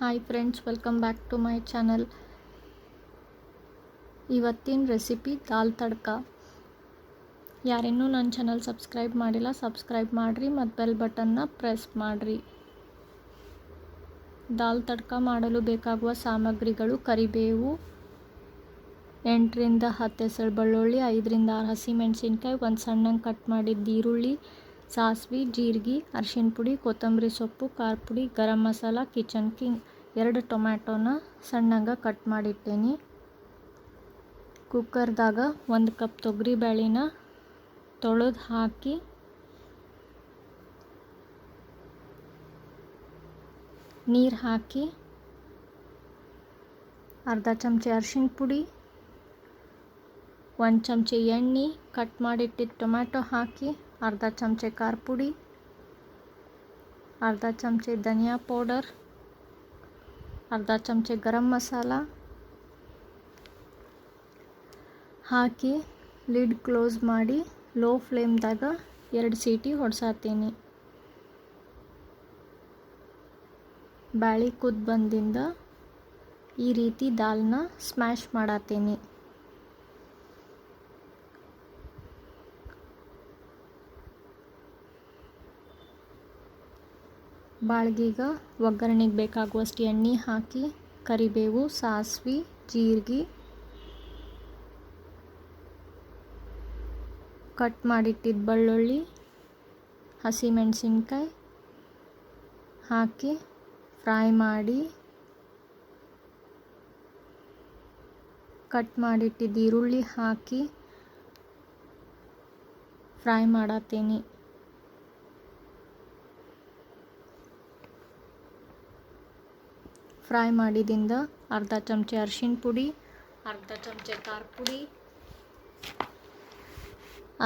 Hi friends, welcome back to my channel. ಇವತ್ತಿನ recipe dal tadka. ಯಾರಿನ್ನೂ ನನ್ನ ಚಾನಲ್ ಸಬ್ಸ್ಕ್ರೈಬ್ ಮಾಡಿಲ್ಲ, ಸಬ್ಸ್ಕ್ರೈಬ್ ಮಾಡಿರಿ ಮತ್ತು ಬೆಲ್ ಬಟನ್ನ ಪ್ರೆಸ್ ಮಾಡಿರಿ. ದಾಲ್ ತಡ್ಕ ಮಾಡಲು ಬೇಕಾಗುವ ಸಾಮಗ್ರಿಗಳು ಕರಿಬೇವು, ಎಂಟರಿಂದ ಹತ್ತು ಹೆಸರು ಬೆಳ್ಳುಳ್ಳಿ, ಐದರಿಂದ ಆರು ಹಸಿಮೆಣಸಿನ್ಕಾಯಿ ಒಂದು ಸಣ್ಣಂಗೆ ಕಟ್ ಮಾಡಿದ ಈರುಳ್ಳಿ ಸಾಸಿವೆ, ಜೀರಿಗೆ ಅರ್ಶಿನ ಪುಡಿ, ಕೊತ್ತಂಬರಿ ಸೊಪ್ಪು, ಖಾರ ಪುಡಿ, ಗರಂ ಮಸಾಲ, ಕಿಚನ್ ಕಿಂಗ್. ಎರಡು ಟೊಮ್ಯಾಟೋನ ಸಣ್ಣಗೆ ಕಟ್ ಮಾಡಿಟ್ಟೇನಿ. ಕುಕ್ಕರ್ದಾಗ ಒಂದು ಕಪ್ ತೊಗರಿ ಬೇಳೆನ ತೊಳೆದು ಹಾಕಿ ನೀರು ಹಾಕಿ ಅರ್ಧ ಚಮಚ ಅರ್ಶಿನ ಪುಡಿ, ಒಂದು ಚಮಚ ಎಣ್ಣೆ ಕಟ್ ಮಾಡಿಟ್ಟಿದ್ದ ಟೊಮ್ಯಾಟೊ ಹಾಕಿ ಅರ್ಧ ಚಮಚೆ ಖಾರ ಪುಡಿ, ಅರ್ಧ ಚಮಚೆ ಧನಿಯಾ ಪೌಡರ್, ಅರ್ಧ ಚಮಚೆ ಗರಂ ಮಸಾಲ ಹಾಕಿ ಲಿಡ್ ಕ್ಲೋಸ್ ಮಾಡಿ ಲೋ ಫ್ಲೇಮ್ದಾಗ ಎರಡು ಸೀಟಿ ಹೊಡ್ಸಾತೀನಿ. ಬ್ಯಾಳಿ ಕುದ್ದು ಬಂದಿಂದ ಈ ರೀತಿ ದಾಲ್ನ ಸ್ಮ್ಯಾಶ್ ಮಾಡತ್ತೀನಿ ಬಾಳ್ಗೀಗ ಒಗ್ಗರಣೆಗೆ ಬೇಕಾಗುವಷ್ಟು ಎಣ್ಣೆ ಹಾಕಿ, ಕರಿಬೇವು, ಸಾಸ್ವೆ, ಜೀರಿಗೆ ಕಟ್ ಮಾಡಿಟ್ಟಿದ್ದ ಬೆಳ್ಳುಳ್ಳಿ, ಹಸಿಮೆಣಸಿನ್ಕಾಯಿ ಹಾಕಿ ಫ್ರೈ ಮಾಡಿ, ಕಟ್ ಮಾಡಿಟ್ಟಿದ್ದ ಈರುಳ್ಳಿ ಹಾಕಿ ಫ್ರೈ ಮಾಡತ್ತೀನಿ ಫ್ರೈ ಮಾಡಿದಿಂದ ಅರ್ಧ ಚಮಚ ಅರಿಶಿನ ಪುಡಿ, ಅರ್ಧ ಚಮಚ ಖಾರ ಪುಡಿ,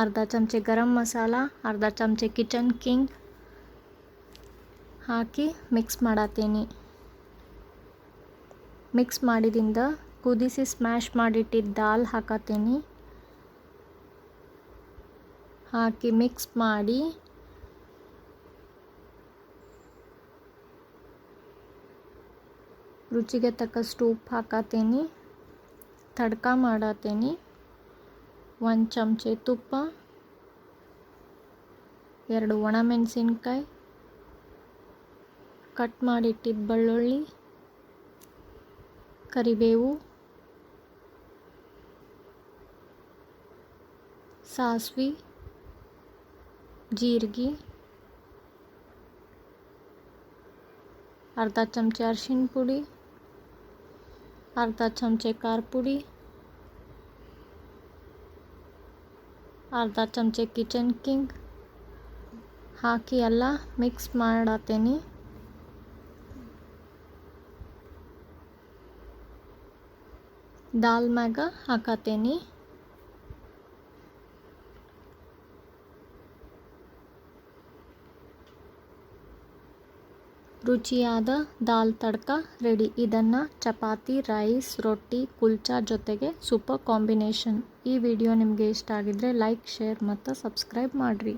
ಅರ್ಧ ಚಮಚ ಗರಂ ಮಸಾಲ, ಅರ್ಧ ಚಮಚ ಕಿಚನ್ ಕಿಂಗ್ ಹಾಕಿ ಮಿಕ್ಸ್ ಮಾಡತ್ತೀನಿ ಮಿಕ್ಸ್ ಮಾಡಿದಿಂದ ಕುದಿಸಿ ಸ್ಮ್ಯಾಶ್ ಮಾಡಿಟ್ಟಿದ್ದ ದಾಲ್ ಹಾಕತ್ತೀನಿ ಹಾಕಿ ಮಿಕ್ಸ್ ಮಾಡಿ ರುಚಿಗೆ ತಕ್ಕಷ್ಟು ಉಪ್ಪು ಹಾಕತ್ತೀನಿ ತಡ್ಕ ಮಾಡತ್ತೀನಿ ಒಂದು ಚಮಚೆ ತುಪ್ಪ, ಎರಡು ಒಣಮೆಣಸಿನ್ಕಾಯಿ, ಕಟ್ ಮಾಡಿಟ್ಟಿದ್ದ ಬೆಳ್ಳುಳ್ಳಿ, ಕರಿಬೇವು, ಸಾಸ್ವಿ, ಜೀರಿಗೆ, ಅರ್ಧ ಚಮಚ ಅರಿಶಿನ ಪುಡಿ ಅರ್ಧ ಚಮಚೆ ಖಾರ ಪುಡಿ ಅರ್ಧ ಚಮಚೆ ಕಿಚನ್ ಕಿಂಗ್ ಹಾಕಿ ಎಲ್ಲ ಮಿಕ್ಸ್ ಮಾಡತ್ತೇನೆ ದಾಲ್ ಮ್ಯಾಗ ಹಾಕತ್ತೇನಿ ರುಚಿಯಾದ ದಾಲ್ ತಡ್ಕ, ರೆಡಿ. ಇದನ್ನು ಚಪಾತಿ, ರೈಸ್, ರೊಟ್ಟಿ, ಕುಲ್ಚಾ ಜೊತೆಗೆ ಸೂಪರ್ ಕಾಂಬಿನೇಷನ್. ಈ ವಿಡಿಯೋ ನಿಮಗೆ ಇಷ್ಟ ಆಗಿದ್ರೆ ಲೈಕ್, ಶೇರ್ ಮತ್ತು ಸಬ್ಸ್ಕ್ರೈಬ್ ಮಾಡಿರಿ.